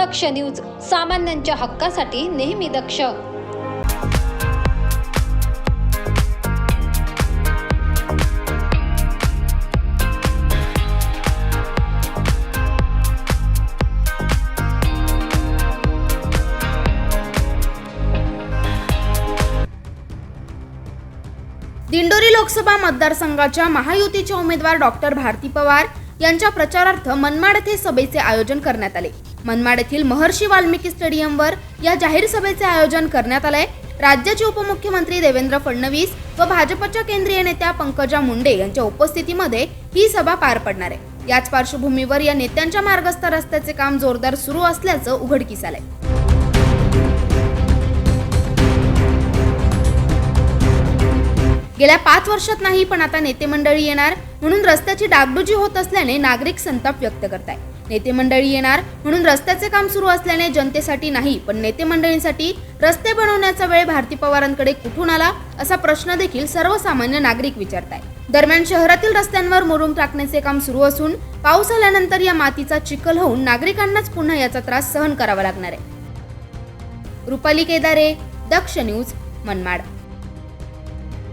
दक्ष news सामान्यांच्या हक्कासाठी नेहमी दक्ष. दिंडोरी लोकसभा मतदारसंघाच्या महायुतीच्या उमेदवार डॉक्टर भारती पवार यांच्या प्रचारार्थ मनमाड येथे सभेचे आयोजन करण्यात आले. मनमाड येथील महर्षी वाल्मिकी स्टेडियमवर या जाहीर सभेचे आयोजन करण्यात आले राज्याचे उपमुख्यमंत्री देवेंद्र फडणवीस व भाजपच्या केंद्रीय नेत्या पंकजा मुंडे यांच्या उपस्थितीमध्ये ही सभा पार पडणार आहे. याच पार्श्वभूमीवर या नेत्यांच्या मार्गस्थ रस्त्याचे काम जोरदार सुरू असल्याचं उघडकीस आलंय. गेल्या पाच वर्षात नाही पण आता नेते मंडळी येणार म्हणून रस्त्याची डागडुजी होत असल्याने नागरिक संताप व्यक्त करताय. नेते मंडळी येणार म्हणून रस्त्याचे काम सुरू असल्याने जनतेसाठी नाही पण नेते मंडळींसाठी रस्ते बनवण्याचा वेळ भारती पवारांकडे कुठून आला असा प्रश्न देखील सर्वसामान्य नागरिक विचारताय. दरम्यान शहरातील रस्त्यांवर मुरुम टाकण्याचे काम सुरू असून पाऊस आल्यानंतर या मातीचा चिखल होऊन नागरिकांनाच पुन्हा याचा त्रास सहन करावा लागणार आहे. रुपाली केदारे दक्ष न्यूज मनमाड.